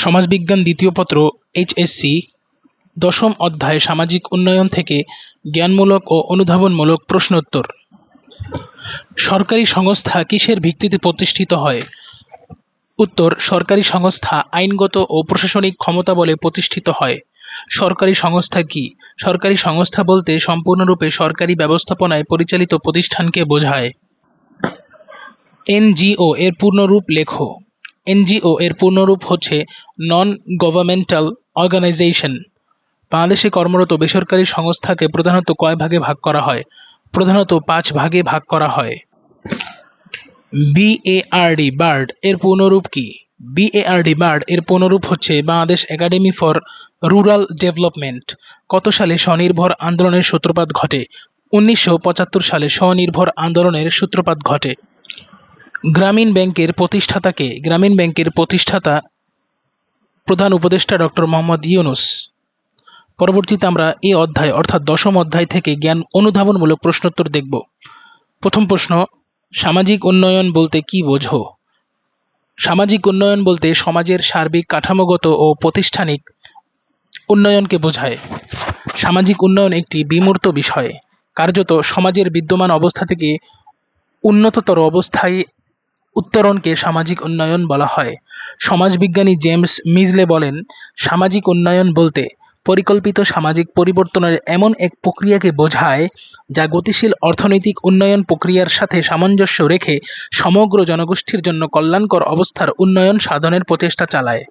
সমাজবিজ্ঞান দ্বিতীয় পত্র এইচএসসি দশম অধ্যায়, সামাজিক উন্নয়ন থেকে জ্ঞানমূলক ও অনুধাবনমূলক প্রশ্নোত্তর। সরকারি সংস্থা কিসের ভিত্তিতে প্রতিষ্ঠিত হয়? উত্তর, সরকারি সংস্থা আইনগত ও প্রশাসনিক ক্ষমতা বলে প্রতিষ্ঠিত হয়। সরকারি সংস্থা কি? সরকারি সংস্থা বলতে সম্পূর্ণরূপে সরকারি ব্যবস্থাপনায় পরিচালিত প্রতিষ্ঠানকে বোঝায়। এনজিও এর পূর্ণরূপ লেখো। এনজিও এর পূর্ণরূপ হচ্ছে নন গভর্নমেন্টাল অর্গানাইজেশন বাংলাদেশে কর্মরত বেসরকারি সংস্থাকে প্রধানত কয় ভাগে ভাগ করা হয়? প্রধানত পাঁচ ভাগে ভাগ করা হয়। বিএআরডি বার্ড এর পূর্ণরূপ কি? বিএআরডি বার্ড এর পূর্ণরূপ হচ্ছে Bangladesh academy for rural development কত সালে স্বনির্ভর আন্দোলনের সূত্রপাত ঘটে? উনিশশো পঁচাত্তর সালে স্বনির্ভর আন্দোলনের সূত্রপাত ঘটে। গ্রামীণ ব্যাংকের প্রতিষ্ঠাতাকে, গ্রামীণ ব্যাংকের প্রতিষ্ঠাতা প্রধান উপদেষ্টা ডক্টর মোহাম্মদ ইউনুস। পরবর্তীতে আমরা এই অধ্যায়, অর্থাৎ দশম অধ্যায় থেকে জ্ঞান অনুধাবনমূলক প্রশ্নোত্তর দেখব। প্রথম প্রশ্ন, সামাজিক উন্নয়ন বলতে কি বোঝো? সামাজিক উন্নয়ন বলতে সমাজের সার্বিক কাঠামোগত ও প্রতিষ্ঠানিক উন্নয়নকে বোঝায়। সামাজিক উন্নয়ন একটি বিমূর্ত বিষয়। কার্যত সমাজের বিদ্যমান অবস্থা থেকে উন্নততর অবস্থায় উত্তরণকে সামাজিক উন্নয়ন বলা হয়। সমাজবিজ্ঞানী জেমস মিজলে বলেন, সামাজিক উন্নয়ন বলতে পরিকল্পিত সামাজিক পরিবর্তনের এমন এক প্রক্রিয়াকে বোঝায় যা গতিশীল অর্থনৈতিক উন্নয়ন প্রক্রিয়ার সাথে সামঞ্জস্য রেখে সমগ্র জনগোষ্ঠীর জন্য কল্যাণকর অবস্থার উন্নয়ন সাধনের প্রচেষ্টা চালায়।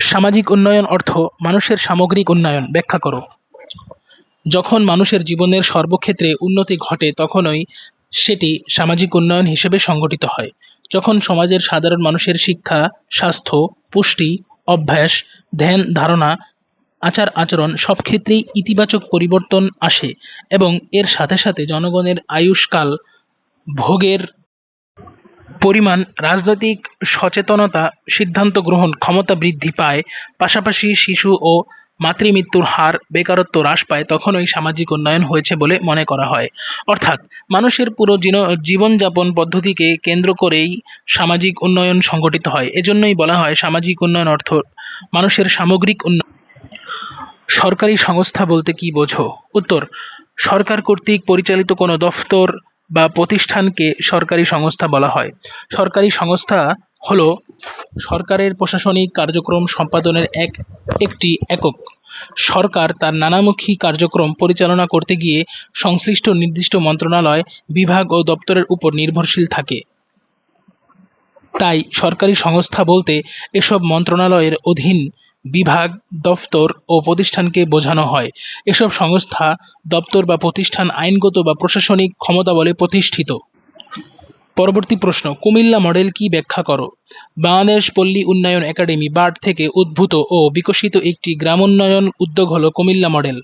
সামাজিক উন্নয়ন অর্থ মানুষের সামগ্রিক উন্নয়ন, ব্যাখ্যা করো। যখন মানুষের জীবনের সর্বক্ষেত্রে উন্নতি ঘটে, তখনই সেটি সামাজিক উন্নয়ন হিসেবে সংগঠিত হয়। যখন সমাজের সাধারণ মানুষের শিক্ষা, স্বাস্থ্য, পুষ্টি, অভ্যাস, ধ্যান, ধারণা, আচার আচরণ সব ক্ষেত্রেই ইতিবাচক পরিবর্তন আসে এবং এর সাথে সাথে জনগণের আয়ুষ্কাল ভোগের পরিমাণ, রাজনৈতিক সচেতনতা, সিদ্ধান্ত গ্রহণ ক্ষমতা বৃদ্ধি পায়। পাশাপাশি শিশু ও মাতৃমৃত্যুর হার, বেকারত্ব হ্রাস পায়, তখনই সামাজিক উন্নয়ন হয়েছে বলে মনে করা হয়। অর্থাৎ, মানুষের পুরো জীবনযাপন পদ্ধতিকে কেন্দ্র করেই সামাজিক উন্নয়ন সংগঠিত হয়। এজন্যই বলা হয়, সামাজিক উন্নয়ন অর্থ মানুষের সামগ্রিক উন্নয়ন সরকারি সংস্থা বলতে কি বোঝো? উত্তর, সরকার কর্তৃক পরিচালিত কোনো দফতর বা প্রতিষ্ঠানকে সরকারি সংস্থা বলা হয়। সরকারি সংস্থা হলো সরকারের প্রশাসনিক কার্যক্রম সম্পাদনের এক, একটি একক। সরকার তার নানামুখী কার্যক্রম পরিচালনা করতে গিয়ে সংশ্লিষ্ট নির্দিষ্ট মন্ত্রণালয়, বিভাগ ও দপ্তরের উপর নির্ভরশীল থাকে। তাই সরকারি সংস্থা বলতে এসব মন্ত্রণালয়ের অধীন বিভাগ, দপ্তর ও প্রতিষ্ঠানকে বোঝানো হয়। এসব সংস্থা, দপ্তর বা প্রতিষ্ঠান আইনগত বা প্রশাসনিক ক্ষমতা বলে প্রতিষ্ঠিত। পরবর্তী প্রশ্ন, কুমিল্লা মডেল কি ব্যাখ্যা করো? বাংলাদেশ পল্লী উন্নয়ন একাডেমি বার্ড থেকে উদ্ভূত ও বিকশিত একটি গ্রামোন্নয়ন উদ্যোগ হলো কুমিল্লা মডেল।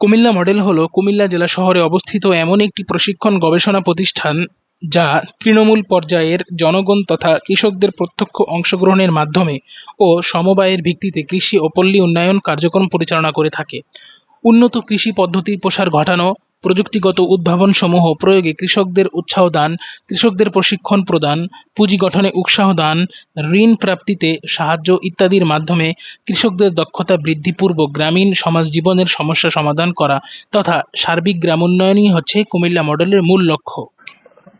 কুমিল্লা মডেল হলো কুমিল্লা জেলা শহরে অবস্থিত এমন একটি প্রশিক্ষণ গবেষণা প্রতিষ্ঠান যা তৃণমূল পর্যায়ের জনগণ তথা কৃষকদের প্রত্যক্ষ অংশগ্রহণের মাধ্যমে ও সমবায়ের ভিত্তিতে কৃষি ও পল্লী উন্নয়ন কার্যক্রম পরিচালনা করে থাকে। উন্নত কৃষি পদ্ধতির প্রসার ঘটানো প্রযুক্তিগত উদ্ভাবনসমূহ প্রয়োগে কৃষকদের উৎসাহ দান, কৃষকদের প্রশিক্ষণ প্রদান, পুঁজি গঠনে উৎসাহ দান, ঋণ প্রাপ্তিতে সাহায্য ইত্যাদির মাধ্যমে কৃষকদের দক্ষতা বৃদ্ধিপূর্বক গ্রামীণ সমাজ জীবনের সমস্যা সমাধান করা তথা সার্বিক গ্রামোন্নয়নই হচ্ছে কুমিল্লা মডেলের মূল লক্ষ্য।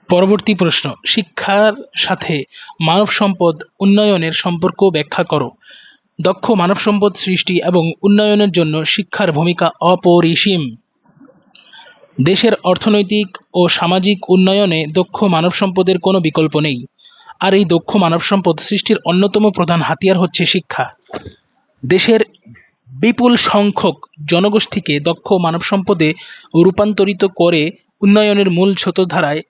পরবর্তী প্রশ্ন, শিক্ষার সাথে মানব সম্পদ উন্নয়নের সম্পর্ক ব্যাখ্যা করো। দক্ষ মানব সম্পদ সৃষ্টি এবং উন্নয়নের জন্য শিক্ষার ভূমিকা অপরিসীম। দেশের অর্থনৈতিক ও সামাজিক উন্নয়নে দক্ষ মানব সম্পদের কোনো বিকল্প নেই। আর এই দক্ষ মানব সম্পদ সৃষ্টির অন্যতম প্রধান হাতিয়ার হচ্ছে শিক্ষা। দেশের বিপুল সংখ্যক জনগোষ্ঠীকে দক্ষ মানব সম্পদে রূপান্তরিত করে উন্নয়নের মূল স্রোতধারায়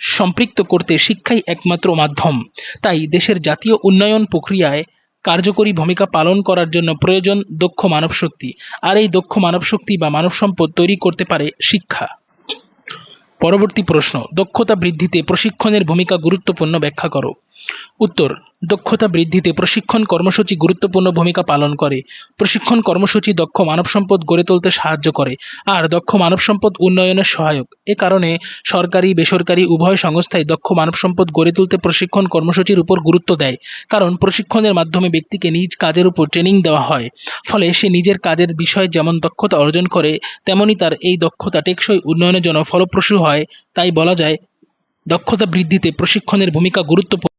সম্পৃক্ত করতে শিক্ষাই একমাত্র মাধ্যম। তাই দেশের জাতীয় উন্নয়ন প্রক্রিয়ায় কার্যকরী ভূমিকা পালন করার জন্য প্রয়োজন দক্ষ মানবশক্তি। আর এই দক্ষ মানবশক্তি বা মানব সম্পদ তৈরি করতে পারে শিক্ষা। পরবর্তী প্রশ্ন, দক্ষতা বৃদ্ধিতে প্রশিক্ষণের ভূমিকা গুরুত্বপূর্ণ ব্যাখ্যা করো। উত্তর, দক্ষতা বৃদ্ধিতে প্রশিক্ষণ কর্মসূচি গুরুত্বপূর্ণ ভূমিকা পালন করে। প্রশিক্ষণ কর্মসূচি দক্ষ মানবসম্পদ গড়ে তুলতে সাহায্য করে আর দক্ষ মানবসম্পদ উন্নয়নের সহায়ক। এ কারণে সরকারি, বেসরকারি, উভয় সংস্থাই দক্ষ মানবসম্পদ গড়ে তুলতে প্রশিক্ষণ কর্মসূচির উপর গুরুত্ব দেয়। কারণ প্রশিক্ষণের মাধ্যমে ব্যক্তিকে নিজ কাজের উপর ট্রেনিং দেওয়া হয়। ফলে সে নিজের কাজের বিষয়ে যেমন দক্ষতা অর্জন করে, তেমনি তার এই দক্ষতা টেকসই উন্নয়নের জন্য ফলপ্রসূ হয়। তাই বলা যায়, দক্ষতা বৃদ্ধিতে প্রশিক্ষণের ভূমিকা গুরুত্বপূর্ণ।